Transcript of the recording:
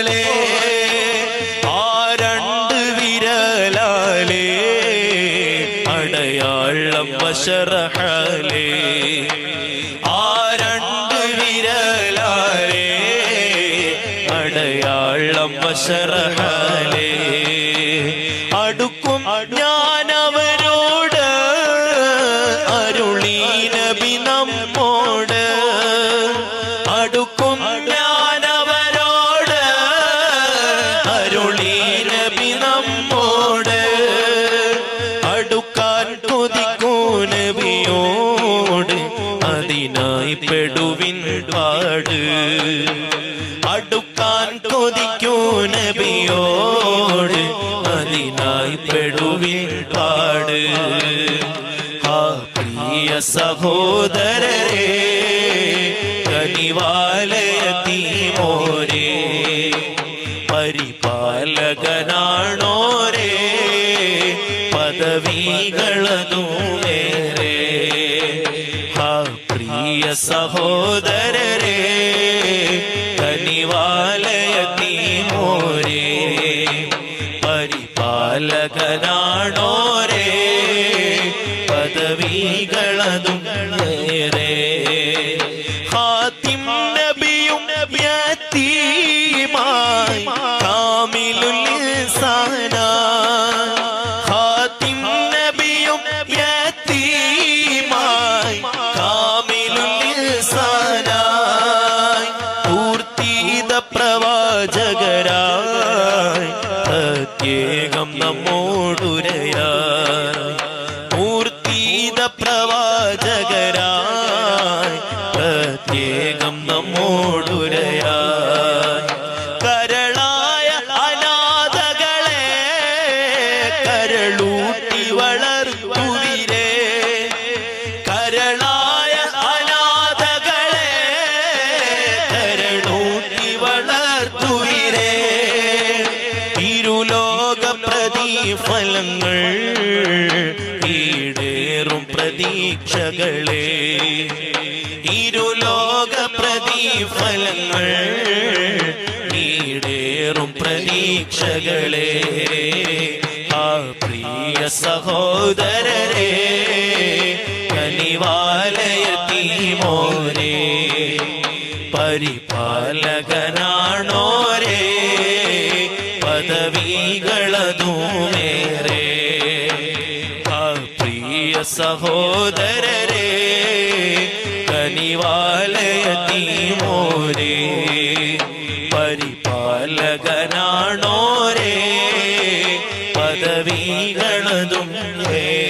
പോലെ ആ രണ്ട് വിരലാലേ അടയാളം വശറഹലേ. ആ രണ്ട് വിരലാലേ അടയാളം വശറഹലേ. അടുക്കാൻ കൊതിക്കൂ നബിയോട് അതിനായി പെടുവിൻ പാട്. അടുക്കാൻ കൊതിക്കൂ നബിയോട് അതിനായി പെടുവിൻ പാട്. ആ പ്രിയ സഹോദരരെ കനിവാലയത്തീമോരേ പരിപാലകനാണോരേ പദവികളതുമേറെ ആ പ്രിയ സഹോദരരെ കനിവാലയത്തീമോരേ പരിപാലകനാണോരേ പദവികളതും ഏറെ പ്രവാചകരായി പ്രത്യേകം നമ്മോടുരയായി. മൂർത്തീത പ്രവാചകരായി പ്രത്യേകം നമ്മോടുരയായി പ്രതിഫലങ്ങൾ ഈടേറും പ്രതീക്ഷകളെ. ഇരുലോക പ്രതിഫലങ്ങൾ ഈടേറും പ്രതീക്ഷകളെ. ആ പ്രിയ സഹോദരരെ കനിവാലയത്തീമോരേ പരിപാലകനാണോരേ പദവികളതുമേറെ സഹോദരരെ കനിവാലയത്തീമോരേ പരിപാലകനാണോരേ പദവികളതും ഏറെ